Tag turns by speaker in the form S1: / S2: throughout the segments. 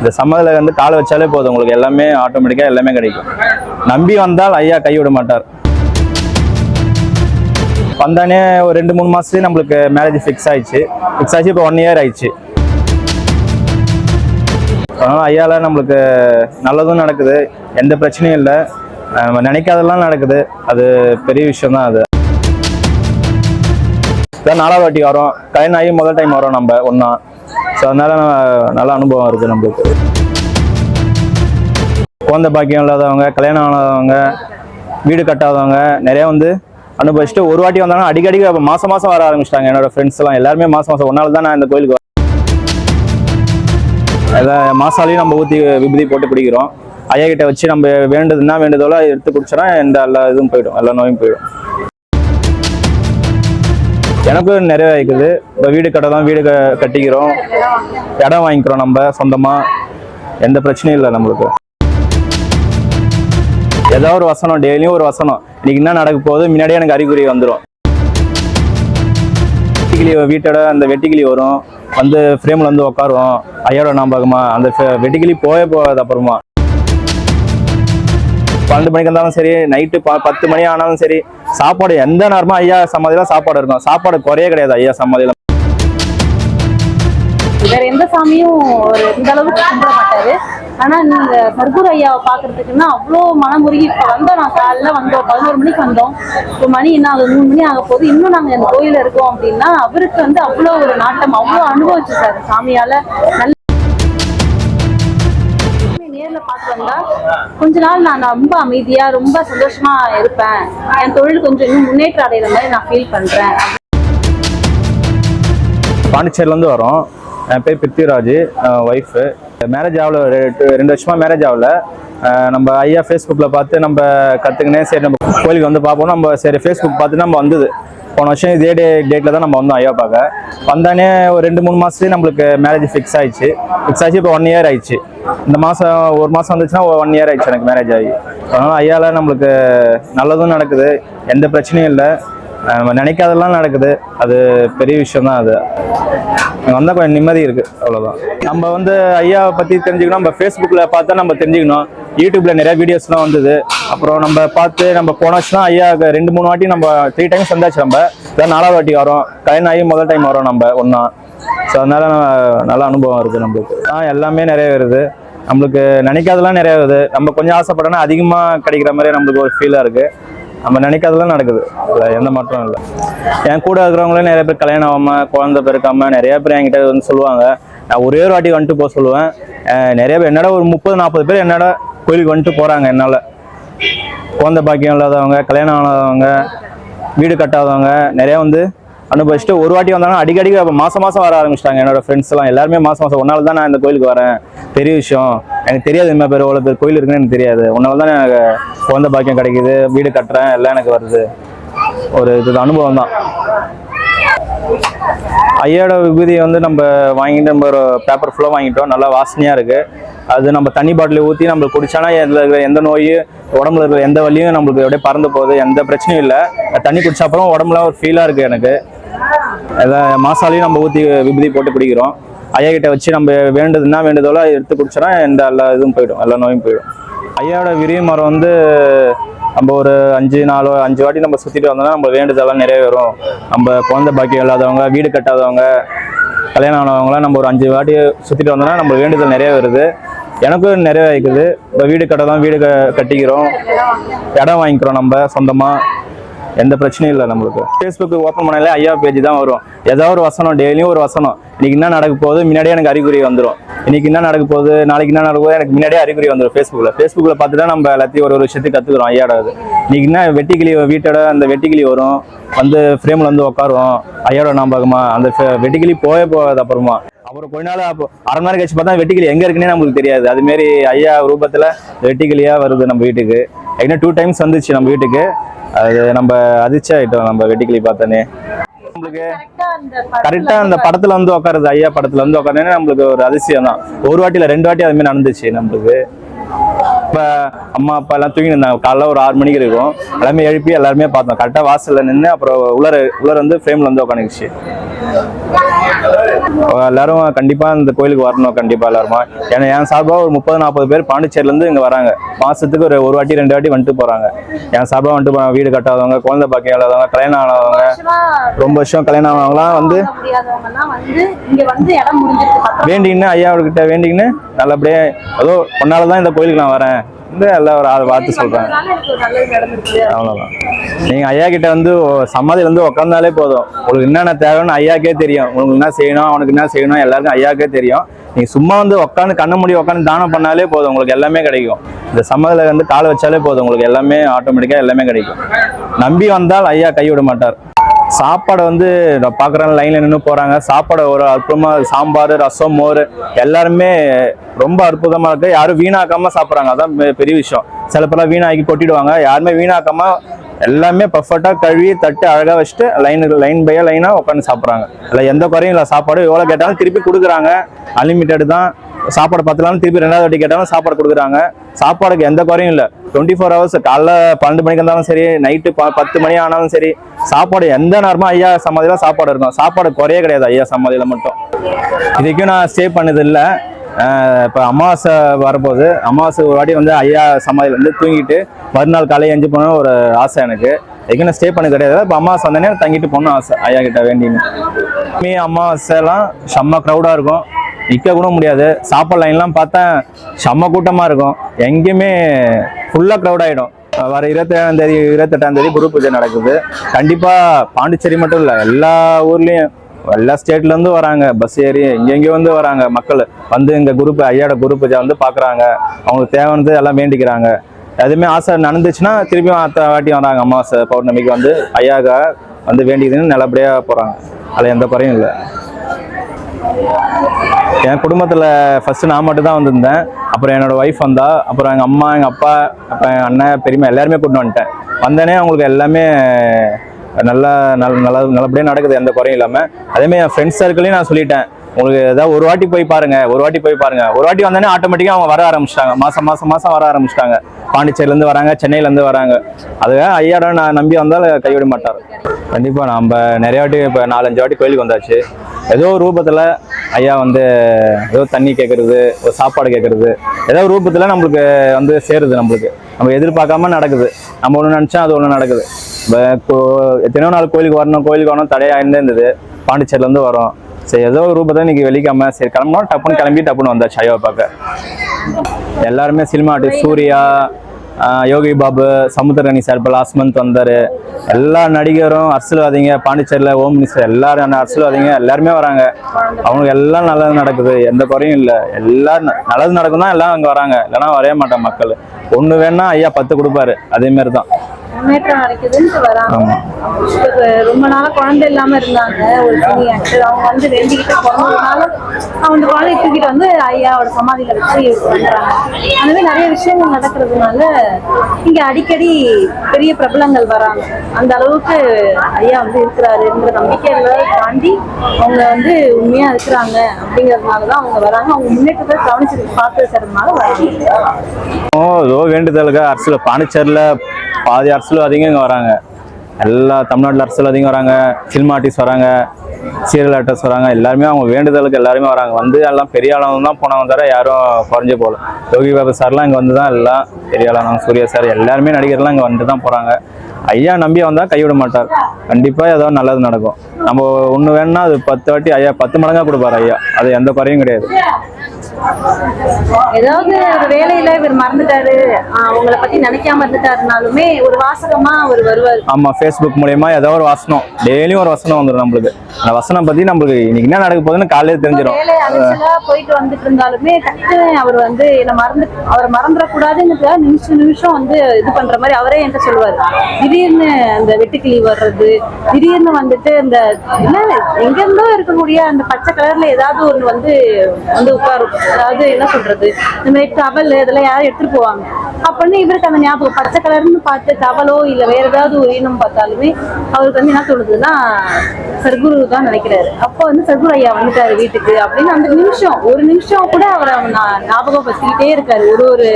S1: இந்த சம்மதில் வந்து காலை வச்சாலே போதும். உங்களுக்கு எல்லாமே ஆட்டோமேட்டிக்காக எல்லாமே கிடைக்கும். நம்பி வந்தால் ஐயா கைவிட மாட்டார். வந்தானே ஒரு ரெண்டு மூணு மாதத்துலேயே நம்மளுக்கு மேரேஜ் ஃபிக்ஸ் ஆயிடுச்சு. ஃபிக்ஸ் ஆச்சு இப்போ ஒன் இயர் ஆயிடுச்சு. அதனால் ஐயால நம்மளுக்கு நல்லதும் நடக்குது. எந்த பிரச்சனையும் இல்லை. நம்ம நினைக்காதெல்லாம் நடக்குது. அது பெரிய விஷயம் தான் அது. இதான் நாலாவது வாட்டி வரோம். கல்யாணம் ஆகி முதல் டைம் வரோம் நம்ம ஒன்றா ஸோ அதனால நல்ல அனுபவம் இருக்குது நம்மளுக்கு. குழந்தை பாக்கியம் இல்லாதவங்க கல்யாணம் ஆகாதவங்க வீடு கட்டாதவங்க நிறைய வந்து அனுபவிச்சுட்டு ஒரு வாட்டி வந்தாங்கன்னா அடிக்கடி மாதம் மாதம் வர ஆரம்பிச்சிட்டாங்க. என்னோட ஃப்ரெண்ட்ஸ் எல்லாம் எல்லாருமே மாதம் மாதம் ஒன்னால தான் நான் இந்த கோயிலுக்கு வரேன். மாசாலையும் நம்ம ஊற்றி விபூதி போட்டு பிடிக்கிறோம். ஐயா கிட்ட வச்சு நம்ம வேண்டுதுன்னா வேண்டுதோல எடுத்து குடிச்சோன்னா எந்த எல்லா இதுவும் போயிடும். எல்லா நோயும் போயிடும். எனக்கும் நிறைய இருக்குது. இப்போ வீடு கட்ட தான் வீடு க- கட்டிக்கிறோம். இடம் வாங்கிக்கிறோம் நம்ம சொந்தமாக எந்த பிரச்சனையும் இல்லை நம்மளுக்கு. ஏதோ ஒரு வசனம் டெய்லியும் ஒரு வசனம். இன்னைக்கு என்ன நடக்க போகுது? முன்னாடியே எனக்கு அறிகுறி வந்துடும் வெட்டிக்கிளி வீட்டோட அந்த வெட்டிக்கிளி வரும். வந்து ஃப்ரேமில் வந்து உட்காரும் ஐயோட ஞாபகமா? அந்த வெட்டிக்கிளி போயே போகாது அப்புறமா. பன்னெண்டு மணிக்கு இருந்தாலும் சரி நைட்டு பத்து மணி ஆனாலும் சரி சாப்பாடு எந்த நேரமும் ஐயா சமாதியில சாப்பாடு இருக்கும். சாப்பாடு குறையே கிடையாது ஐயா சமாதியில
S2: வேற எந்த சாமியும் ஒரு இந்த அளவுக்கு கும்பிட மாட்டாரு. ஆனா நீங்க சர்க்கூர் ஐயாவை பாக்குறதுக்குன்னா அவ்வளோ மனமுருகி இப்ப வந்தோம் நான் காலைல வந்தோம் பதினோரு மணிக்கு வந்தோம். இப்போ மணி என்ன ஆகுது? மூணு மணி ஆக போகுது. இன்னும் நாங்க இந்த கோயில இருக்கோம் அப்படின்னா அவருக்கு வந்து அவ்வளோ ஒரு நாட்டம் அவ்வளோ சார் சாமியால. நல்ல நேர்ல பார்த்து வந்தா கொஞ்ச நாள் நான் ரொம்ப அமைதியா ரொம்ப சந்தோஷமா இருப்பேன். என் தொழில் கொஞ்சம் இன்னும் முன்னேற்றம் அடைகிற மாதிரி நான் ஃபீல் பண்றேன்.
S1: பாண்டிச்சேரில இருந்து வரோம். என் பேர் பிருத்திவிராஜ் ஒய்ஃபு மேரேஜ் ஆகல ரெண்டு வருஷமா மேரேஜ் ஆகல. நம்ம ஐயா ஃபேஸ்புக்கில் பார்த்து நம்ம கற்றுக்கினே சரி நம்ம கோயிலுக்கு வந்து பார்ப்போம். நம்ம சரி ஃபேஸ்புக் பார்த்து நம்ம வந்தது. போன வருஷம் இதே டே டேட்டில் தான் நம்ம வந்தோம் ஐயா பார்க்க வந்தானே ஒரு ரெண்டு மூணு மாதத்துலேயே நம்மளுக்கு மேரேஜ் ஃபிக்ஸ் ஆயிடுச்சு. ஃபிக்ஸ் ஆச்சு இப்போ ஒன் இயர் ஆயிடுச்சு. இந்த மாதம் ஒரு மாதம் வந்துச்சுன்னா ஒன் இயர் ஆயிடுச்சு எனக்கு மேரேஜ் ஆகி. அதனால் ஐயாவில் நம்மளுக்கு நல்லதும் நடக்குது. எந்த பிரச்சனையும் இல்லை. நம்ம நினைக்காதெல்லாம் நடக்குது. அது பெரிய விஷயம் தான் அது. வந்தால் கொஞ்சம் நிம்மதி இருக்குது அவ்வளோதான் நம்ம வந்து ஐயாவை பற்றி தெரிஞ்சுக்கணும். நம்ம ஃபேஸ்புக்கில் பார்த்தா நம்ம தெரிஞ்சுக்கணும். யூடியூப்ல நிறைய வீடியோஸ்லாம் வந்தது. அப்புறம் நம்ம பார்த்து நம்ம போன வருஷம் ஐயா ரெண்டு மூணு வாட்டி நம்ம த்ரீ டைம்ஸ் வந்தாச்சு நம்ம. இதான் நாலாவது வாட்டி வரோம். கல்யாணம் ஆகி முதல் டைம் வரோம் நம்ம ஒன்றா ஸோ அதனால நல்ல அனுபவம் இருக்குது நம்மளுக்கு. ஆ எல்லாமே நிறைய வருது. நம்மளுக்கு நினைக்காதெல்லாம் நிறைய வருது. நம்ம கொஞ்சம் ஆசைப்படனா அதிகமாக கிடைக்கிற மாதிரி நம்மளுக்கு ஒரு ஃபீலாக இருக்குது நம்ம நினைக்காதெல்லாம் நடக்குது. அதில் எந்த மாற்றம் இல்லை. என் கூட இருக்கிறவங்களே நிறைய பேர் கல்யாணம் ஆகாமல் குழந்தை பிறக்காமல் நிறைய பேர் என்கிட்ட வந்து சொல்லுவாங்க. நான் ஒரே ஒரு வாட்டி வந்துட்டு போக சொல்லுவேன். நிறைய பேர் என்னடா ஒரு முப்பது நாற்பது பேர் என்னடா கோயிலுக்கு வந்துட்டு போகிறாங்க என்னால். குழந்தை பாக்கியம் இல்லாதவங்க கல்யாணம் ஆகாதவங்க வீடு கட்டாதவங்க நிறையா வந்து அனுபவிச்சுட்டு ஒரு வாட்டி வந்தாங்கன்னா அடிக்கடி அப்போ மாதம் வர ஆரம்பிச்சிட்டாங்க என்னோட ஃப்ரெண்ட்ஸ் எல்லாம். எல்லாருமே மாதம் மாதம் ஒன்னால தான் நான் இந்த கோயிலுக்கு வரேன். பெரிய விஷயம். எனக்கு தெரியாது இனிமேல் பேர் எவ்வளோ பேர் கோயில் இருக்குன்னு எனக்கு தெரியாது. ஒன்றால் தான் எனக்கு குழந்தை பாக்கியம் கிடைக்குது வீடு கட்டுறேன் எல்லாம் எனக்கு வருது. ஒரு இது அனுபவம் தான். ஐயோட விபூதியை வந்து நம்ம வாங்கிட்டு நம்ம ஒரு பேப்பர் ஃபுல்லாக வாங்கிட்டோம். நல்லா வாசனையாக இருக்குது அது நம்ம தண்ணி பாட்டில் ஊற்றி நம்ம குடிச்சானா இதில் இருக்கிற எந்த நோய் உடம்புல இருக்கிற எந்த வலியும் நம்மளுக்கு அப்படியே பறந்து போகுது. எந்த பிரச்சனையும் இல்லை. தண்ணி குடிச்ச அப்புறம் உடம்புல ஒரு ஃபீலாக இருக்குது எனக்கு. அதை மாசாலையும் நம்ம ஊற்றி விபதி போட்டு குடிக்கிறோம். ஐயா கிட்ட வச்சு நம்ம வேண்டதுன்னா வேண்டதோல எடுத்து குடிச்சோன்னா எந்த எல்லா இதுவும் போயிடும். எல்லா நோயும் போயிடும். ஐயாவோட விரிய மரம் வந்து நம்ம ஒரு அஞ்சு நாலு அஞ்சு வாட்டி நம்ம சுற்றிட்டு வந்தோம்னா நம்ம வேண்டுதெல்லாம் நிறைவேறும். நம்ம குழந்தை பாக்கியம் இல்லாதவங்க வீடு கட்டாதவங்க கல்யாணம் ஆனவங்களாம் நம்ம ஒரு அஞ்சு வாட்டி சுற்றிட்டு வந்தோம்னா நம்ம வேண்டுதல் நிறைய வருது எனக்கும் நிறைய இருக்குது. இப்போ வீடு கட்டலாம் வீடு க கட்டிக்கிறோம். இடம் வாங்கிக்கிறோம் நம்ம சொந்தமாக எந்த பிரச்சனையும் இல்லை நம்மளுக்கு. ஃபேஸ்புக் ஓப்பன் பண்ணாலே ஐயா பேஜ் தான் வரும். ஏதாவது ஒரு வசனம் டெய்லியும் ஒரு வசனம். இன்னைக்கு என்ன நடக்க போகுது? முன்னாடியே எனக்கு அறிகுறி வந்துடும் இன்னைக்கு என்ன நடக்க போகுது? நாளைக்கு என்ன நடக்க போகுது? எனக்கு முன்னாடியே அறிகுறி வந்துடும் ஃபேஸ்புக்கில் ஃபேஸ்புக்கில் பார்த்து தான் நம்ம எல்லாத்தையும் ஒரு ஒரு விஷயத்தையும் கற்றுக்குறோம் ஐயாட இன்னைக்கு என்ன வெட்டிக்கிளி வீட்டோட அந்த வெட்டிக்கிளி வரும். வந்து ஃப்ரேமில் வந்து உட்காரும் ஐயாவோட ஞாபகமா அந்த வெட்டிக்கிளி போயே போகாது அப்புறமா. அப்புறம் கொஞ்ச நாள் அப்போ அரை மணி நேரம் கழிச்சு பார்த்தா வெட்டிக்கிளி எங்க இருக்குன்னே நம்மளுக்கு தெரியாது. அது மாரி ஐயா ரூபத்துல வெட்டிக்கிளியா வருது நம்ம வீட்டுக்கு. ஏன்னா டூ டைம்ஸ் வந்துச்சு நம்ம வீட்டுக்கு. அது நம்ம அதிர்ச்சி ஆயிட்டோம் நம்ம வெட்டிக்கிளி பார்த்தோன்னே. நம்மளுக்கு
S2: கரெக்டா அந்த படத்துல
S1: வந்து உட்காருது ஐயா படத்துல வந்து உட்காருனே நம்மளுக்கு ஒரு அதிசயம் தான். ஒரு வாட்டி இல்ல ரெண்டு வாட்டி அது மாதிரி நடந்துச்சு நம்மளுக்கு. இப்ப அம்மா அப்பா எல்லாம் தூங்கி இருந்தாங்க. காலைல ஒரு ஆறு மணிக்கு இருக்கும். எல்லாமே எழுப்பி எல்லாருமே பார்த்தோம். கரெக்டா வாசல்ல நின்று அப்புறம் உலர் உலர் வந்து ஃப்ரேம்ல வந்து உட்காந்துச்சு எல்லாரும் கண்டிப்பா இந்த கோயிலுக்கு வரணும் கண்டிப்பா எல்லாருமா. ஏன்னா என் சார்பாக ஒரு முப்பது நாற்பது பேர் பாண்டிச்சேரில இருந்து இங்க வராங்க. மாசத்துக்கு ஒரு ஒரு வாட்டி ரெண்டு வாட்டி வந்துட்டு போறாங்க. என் சார்பா வந்துட்டு போறாங்க வீடு கட்டாதவங்க குழந்தை பாக்கியம் இல்லாதவங்க கல்யாணம் ஆனவங்க ரொம்ப வருஷம் கல்யாணம் ஆனவங்களாம் வந்து
S2: வேண்டிங்கன்னு ஐயாவோட கிட்ட வேண்டிங்கன்னு
S1: வேண்டிக்கின்னு ஐயாவுக்கிட்ட வேண்டிக்கின்னு நல்லபடியா ஏதோ ஒன்னால தான் இந்த கோயிலுக்கு நான் வரேன். இந்த எல்லாம் ஒரு ஆள்
S2: நல்லது நடந்திருக்கு
S1: அவ்வளோதான் நீங்க ஐயா கிட்ட வந்து ஒ- சமாதியில வந்து உட்காந்தாலே போதும். உங்களுக்கு என்னென்ன தேவைன்னு ஐயாக்கே தெரியும். உங்களுக்கு என்ன செய்யணும் அவனுக்கு என்ன செய்யணும் எல்லாருக்கும் ஐயாக்கே தெரியும். நீங்க சும்மா வந்து உட்காந்து கண்ண மூடி உட்காந்து தானம் பண்ணாலே போதும். உங்களுக்கு எல்லாமே கிடைக்கும். இந்த சமாதியில வந்து காலை வச்சாலே போதும். உங்களுக்கு எல்லாமே ஆட்டோமேட்டிக்கா எல்லாமே கிடைக்கும். நம்பி வந்தால் ஐயா கைவிட மாட்டார். சாப்பாடு வந்து நான் பார்க்குறேன் லைனில் நின்று போகிறாங்க சாப்பாடு ஒரு அற்புதமாக சாம்பார் ரசம் மோர் எல்லாருமே ரொம்ப அற்புதமாக இருக்குது யாரும் வீணாக்காமல் சாப்பிட்றாங்க. அதான் பெரிய விஷயம். சில பேர்லாம் வீணாக்கி கொட்டிடுவாங்க. யாருமே வீணாக்காமல் எல்லாமே பர்ஃபெக்டாக கழுவி தட்டு அழகாக வச்சுட்டு லைன் லைன் பையாக லைனாக உட்காந்து சாப்பிட்றாங்க. அதில் எந்த குறையும் இல்லை. சாப்பாடு எவ்வளோ கேட்டாலும் திருப்பி கொடுக்குறாங்க. அன்லிமிட்டெட் தான். சாப்பாடு பத்தலாம்னு திருப்பி ரெண்டாவது வாட்டி கேட்டாலும் சாப்பாடு கொடுக்குறாங்க. சாப்பாடுக்கு எந்த குறையும் இல்லை. டுவெண்ட்டி ஃபோர் ஹவர்ஸ் காலைல பன்னெண்டு மணிக்கு இருந்தாலும் சரி நைட்டு ப பத்து மணி ஆனாலும் சரி சாப்பாடு எந்த நேரமும் ஐயா சமாதியில் சாப்பாடு இருக்கும் சாப்பாடு குறையே கிடையாது ஐயா சமாதியில் மட்டும். இதுக்கும் நான் ஸ்டே பண்ணது இல்லை. இப்போ அமாவாசை வரப்போகுது. அமாவாசை ஒரு வாட்டி வந்து ஐயா சமாதியில் வந்து தூங்கிட்டு மறுநாள் காலையில் எஞ்சி போன ஒரு ஆசை எனக்கு. இதுக்கு ஸ்டே பண்ண கிடையாது. இப்போ அமாவாசை வந்தோடனே தங்கிட்டு போகணும் ஆசை. ஐயா கிட்ட வேண்டின்னு. மீ அமாவாசைலாம் செம்ம க்ரௌடாக இருக்கும். நிற்க கூட முடியாது. சாப்பாடு லைன்லாம் பார்த்தா செம்ம கூட்டமாக இருக்கும். எங்கேயுமே ஃபுல்லாக க்ரௌட் ஆகிடும் வர இருபத்தேழாம் தேதி இருபத்தெட்டாம் தேதி குரு பூஜை நடக்குது. கண்டிப்பாக பாண்டிச்சேரி மட்டும் இல்லை எல்லா ஊர்லேயும் எல்லா ஸ்டேட்லேருந்து வராங்க. பஸ் ஏறி எங்கெங்கேயோ வந்து வராங்க மக்கள். வந்து இந்த குரூப் ஐயாவோட குரு பூஜை வந்து பார்க்குறாங்க அவங்களுக்கு தேவையானது எல்லாம் வேண்டிக்கிறாங்க. எதுவுமே ஆசை நடந்துச்சுன்னா திருப்பியும் அத்த வாட்டி வராங்க. அமாவாசை பௌர்ணமிக்கு வந்து ஐயாக்கா வந்து வேண்டிக்குதுன்னு நல்லபடியாக போகிறாங்க அதில் எந்த குறையும் இல்லை. என் குடும்பத்தில் ஃபஸ்ட்டு நான் மட்டும் தான் வந்திருந்தேன். அப்புறம் என்னோட ஒய்ஃப் வந்தா அப்புறம் எங்கள் அம்மா எங்கள் அப்பா அப்புறம் எங்கள் அண்ணன் பெரியம்மா எல்லாருமே கூட்டிட்டு வந்துட்டேன். வந்தேனே அவங்களுக்கு எல்லாமே நல்லா நல் நல்ல நல்லபடியாக நடக்குது எந்த குறையும் இல்லாமல் அதேமாதிரி என் ஃப்ரெண்ட்ஸ் சர்க்கிளையும் நான் சொல்லிட்டேன். உங்களுக்கு ஏதாவது ஒரு வாட்டி போய் பாருங்க ஒரு வாட்டி போய் பாருங்க. ஒரு வாட்டி வந்தோடனே ஆட்டோமேட்டிக்காக அவங்க வர ஆரம்பிச்சிட்டாங்க. மாசம் மாசம் மாசம் வர ஆரம்பிச்சிட்டாங்க. பாண்டிச்சேரிலேருந்து வராங்க சென்னையிலேருந்து வராங்க. அதுவே ஐயாடம் நான் நம்பி வந்தால் கைவிட மாட்டார். கண்டிப்பாக நம்ம நிறைய வாட்டி இப்போ நாலஞ்சு வாட்டி கோயிலுக்கு வந்தாச்சு. ஏதோ ஒரு ரூபத்தில் ஐயா வந்து ஏதோ தண்ணி கேட்கறது ஒரு சாப்பாடு கேட்கறது ஏதோ ரூபத்தில் நம்மளுக்கு வந்து சேருது நம்மளுக்கு. நம்ம எதிர்பார்க்காம நடக்குது. நம்ம ஒன்று நினச்சா அது ஒன்று நடக்குது. இப்போ கோ- எத்தனையோ நாள் கோயிலுக்கு வரணும் கோயிலுக்கு வரணும் தடையாக இருந்தது. பாண்டிச்சேரிலேருந்து வரோம். சரி ஏதோ ஒரு ரூபத்தை இன்னைக்கு வெளிக்காம சரி கிளம்பணும் டப்புன்னு கிளம்பி டப்புன்னு வந்தாச்சு ஐயாவை பார்க்க. எல்லாருமே cinema artist Suriya Yogi Babu Samuthirakani sir இப்போ லாஸ்ட் மந்த் வந்தார். எல்லா நடிகரும் அரசியல்வாதிங்க பாண்டிச்சேரியில் ஹோம் மினிஸ்டர் எல்லாரும் அரசியல்வாதிங்க எல்லாருமே வராங்க. அவங்களுக்கு எல்லாம் நல்லது நடக்குது எந்த குறையும் இல்லை. எல்லாரும் ந- நல்லது நடக்கும் தான் எல்லாம் அங்கே வராங்க. இல்லைன்னா வரவே மாட்டாங்க மக்கள். ஒன்று வேணா ஐயா பத்து கொடுப்பாரு. அதே மாதிரி தான்
S2: முன்னேற்றம் ரொம்ப நாளா குழந்தை இல்லாம இருந்தாங்க. ஒரு சினி ஆக்டர் அவங்க வந்து வேண்டிக்கிட்டு பிறந்ததுனால அவங்க குழந்தைய தூக்கிட்டு வந்து ஐயாவோட சமாதியில வச்சு பண்றாங்க. அந்த மாதிரி நிறைய விஷயங்கள் நடக்கிறதுனால இங்க அடிக்கடி பெரிய பிரபலங்கள் வராங்க. அந்த அளவுக்கு ஐயா வந்து இருக்கிறாருன்ற நம்பிக்கைகளை தாண்டி அவங்க வந்து உண்மையா இருக்கிறாங்க அப்படிங்கறதுனாலதான் அவங்க வராங்க. அவங்க முன்னேற்றத்தை கவனிச்சு பார்த்து இருக்கிறதுனால வராங்க.
S1: ஓ ஏதோ வேண்டுதலுக்கு அரசியல் பாண்டிச்சேரியில் பாதி அரசியல்வாதிங்க இங்கே வராங்க. எல்லா தமிழ்நாட்டில் அரசியல்வாதிங்க வராங்க ஃபில்ம் ஆர்டிஸ்ட் வராங்க சீரியல் ஆர்டிஸ்ட் வராங்க எல்லாருமே அவங்க வேண்டுதலுக்கு எல்லாருமே வராங்க. வந்து எல்லாம் பெரிய அளவு தான் போனவங்க தவிர யாரும் குறைஞ்சு போகல. யோகி பாபு சார்லாம் இங்கே வந்து தான் எல்லாம் பெரிய அளவு சூர்யா சார் எல்லாருமே நடிகர்லாம் இங்கே வந்து தான் போகிறாங்க ஐயா நம்பி வந்தால் கைவிட மாட்டார். கண்டிப்பாக ஏதோ நல்லது நடக்கும். நம்ம ஒன்று வேணும்னா அது பத்து வாட்டி ஐயா பத்து மடங்காக கொடுப்பாரு ஐயா. அது எந்த குறையும் கிடையாது.
S2: ஏதாவது ஒரு வேலையில இவர் மறந்துட்டாரு. ஆஹ் உங்களை பத்தி நினைக்காம இருந்துட்டாருனாலுமே ஒரு வாசகமா அவர் வருவார்.
S1: ஆமா ஃபேஸ்புக் மூலயமா ஏதோ ஒரு வசனம் டெய்லியும் ஒரு வசனம் வந்துடும் நம்மளுக்கு. அந்த வசனம் பத்தி நம்மளுக்கு இன்னைக்கு என்ன நடக்க போகுதுன்னு காலையில தெரிஞ்சிடும்
S2: போயிட்டு வந்துட்டு இருந்தாலுமே டக்குன்னு அவர் வந்து என்ன மறந்து அவரை மறந்துடக்கூடாதுங்கிறதுக்காக நிமிஷம் நிமிஷம் வந்து இது பண்ற மாதிரி அவரே என்கிட்ட சொல்லுவாரு. திடீர்னு அந்த வெட்டுக்கிளி வர்றது திடீர்னு வந்துட்டு இந்த என்ன எங்க இருந்தோ இருக்கக்கூடிய அந்த பச்சை கலர்ல ஏதாவது ஒண்ணு வந்து வந்து இருக்கும். அதாவது என்ன சொல்றது? இந்த மாதிரி டவல் இதெல்லாம் யாரும் எடுத்துட்டு போவாங்க. அப்படின்னு இவருக்கு அந்த ஞாபகம் பச்சை கலர்னு பார்த்து டவலோ இல்ல வேற ஏதாவது ஒரு இனம் பார்த்தாலுமே அவருக்கு வந்து என்ன சொல்றதுன்னா சர்க்குரு தான் நினைக்கிறாரு. அப்போ வந்து சர்க்குரு ஐயா வந்துட்டாரு வீட்டுக்கு அப்படின்னு அந்த நிமிஷம் ஒரு நிமிஷம் கூட அவரை ஞாபகம் பசிக்கிட்டே இருக்காரு. ஒரு ஒரு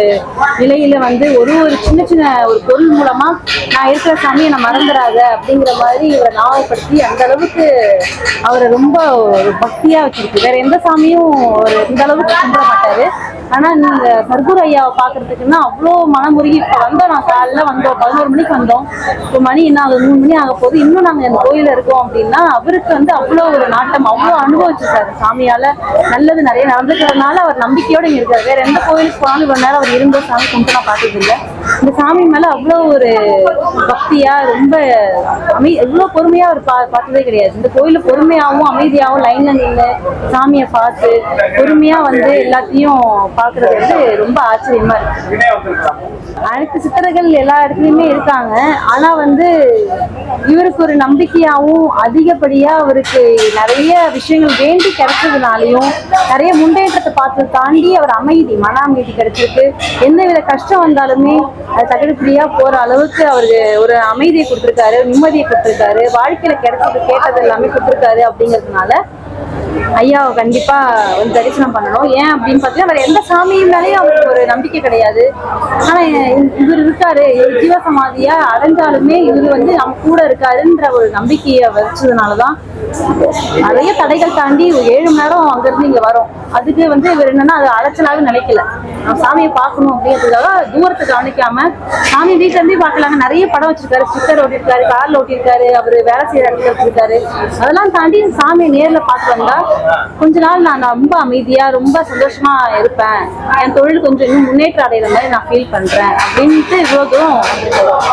S2: நிலையில வந்து ஒரு ஒரு சின்ன சின்ன ஒரு பொருள் மூலமா நான் இருக்கிற சாமியை நான் மறந்துடாத அப்படிங்கிற மாதிரி இவரை ஞாபகப்படுத்தி அந்த அளவுக்கு அவரை ரொம்ப ஒரு பக்தியா வச்சிருக்கு. வேற எந்த சாமியும் ஒரு இந்த அளவுக்கு கும்பிட மாட்டாரு ஆனா இந்த சர்க்கூர் ஐயாவை பாக்குறதுக்குன்னா அவ்வளோ மனமுருகி இப்ப வந்தோம். நான் காலைல வந்தோம் பதினோரு மணிக்கு வந்தோம். இப்போ மணி என்ன ஆகுது? மூணு மணி ஆக போது இன்னும் நாங்க இந்த கோயிலில் இருக்கோம் அப்படின்னா அவருக்கு வந்து அவ்வளோ ஒரு நாட்டம் அவ்வளோ அனுபவிச்சிருக்காரு சாமியால நல்லது நிறைய நடந்துக்கிறதுனால அவர் நம்பிக்கையோட இங்க இருக்காரு. வேற எந்த கோயிலுக்கு போனாலும் இவ்வளவு நேரம் அவர் இருந்த சாமி கும்பிட்டு நான் பார்த்தது இல்லை இந்த சாமி மேல அவ்வளோ ஒரு பக்தியா ரொம்ப அமை எவ்வளோ பொறுமையா அவர் பா பார்த்ததே கிடையாது. இந்த கோயில பொறுமையாகவும் அமைதியாகவும் லைன்ல நின்று சாமியை பார்த்து பொறுமையா வந்து எல்லாத்தையும் பாக்குறது வந்து ரொம்ப ஆச்சரியமா இருக்கு. அனைத்து சித்தர்கள் எல்லா இடத்துலயுமே இருக்காங்க. ஆனா வந்து இவருக்கு ஒரு நம்பிக்கையாவும் அதிகப்படியா அவருக்கு நிறைய விஷயங்கள் வேண்டி கிடைச்சதுனாலையும் நிறைய முன்னேற்றத்தை பார்த்து தாண்டி அவர் அமைதி மன அமைதி கிடைச்சிருக்கு. எந்த வித கஷ்டம் வந்தாலுமே அது தகடுபடியா போற அளவுக்கு அவருக்கு ஒரு அமைதியை கொடுத்துருக்காரு நிம்மதியை கொடுத்துருக்காரு வாழ்க்கையில கிடைச்சது கேட்டது எல்லாமே கொடுத்துருக்காரு அப்படிங்கிறதுனால ஐயாவை கண்டிப்பா வந்து தரிசனம் பண்ணணும். ஏன் அப்படின்னு பார்த்தீங்கன்னா வேற எந்த சாமி அவருக்கு ஒரு நம்பிக்கை கிடையாது. ஆனா இவர் இருக்காரு. இவர் ஜீவசமாதியா அடைஞ்சாலுமே இவர் வந்து நம்ம கூட இருக்காருன்ற ஒரு நம்பிக்கையை வச்சதுனாலதான் நிறைய தடைகள் தாண்டி ஏழு மணி நேரம் அங்கேருந்து இங்க வரோம். அதுக்கு வந்து இவர் என்னன்னா அது அலைச்சலாக நினைக்கல. நம்ம சாமியை பார்க்கணும் அப்படிங்கிறதுக்காக தூரத்தை கவனிக்காம சாமி வீட்டுல இருந்தே பார்க்கலாங்க நிறைய படம் வச்சிருக்காரு. ஸ்டிக்கர் ஓட்டிருக்காரு கார்ல ஓட்டிருக்காரு அவரு வேலை செய்யற இடத்துல வச்சிருக்காரு. அதெல்லாம் தாண்டி சாமியை நேர்ல பார்த்து வந்தா கொஞ்ச நாள் நான் ரொம்ப அமைதியா ரொம்ப சந்தோஷமா இருப்பேன். என் தொழில் கொஞ்சம் இன்னும் முன்னேற்றம் அடைகிற மாதிரி நான் ஃபீல் பண்றேன் அப்படின்ட்டு இவ்வளோ தூரம்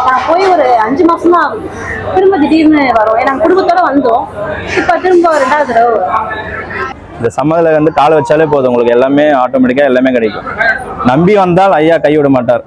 S2: நான் போய் ஒரு அஞ்சு மாசமா ஆகுது திரும்ப திடீர்னு வரோம். ஏன்னா குடும்பத்தோட வந்தோம். இப்ப திரும்ப ரெண்டாவது தடவை
S1: இந்த சம்மதில் வந்து காலை வச்சாலே போதும். உங்களுக்கு எல்லாமே ஆட்டோமேட்டிக்காக எல்லாமே கிடைக்கும். நம்பி வந்தால் ஐயா கைவிட மாட்டார்.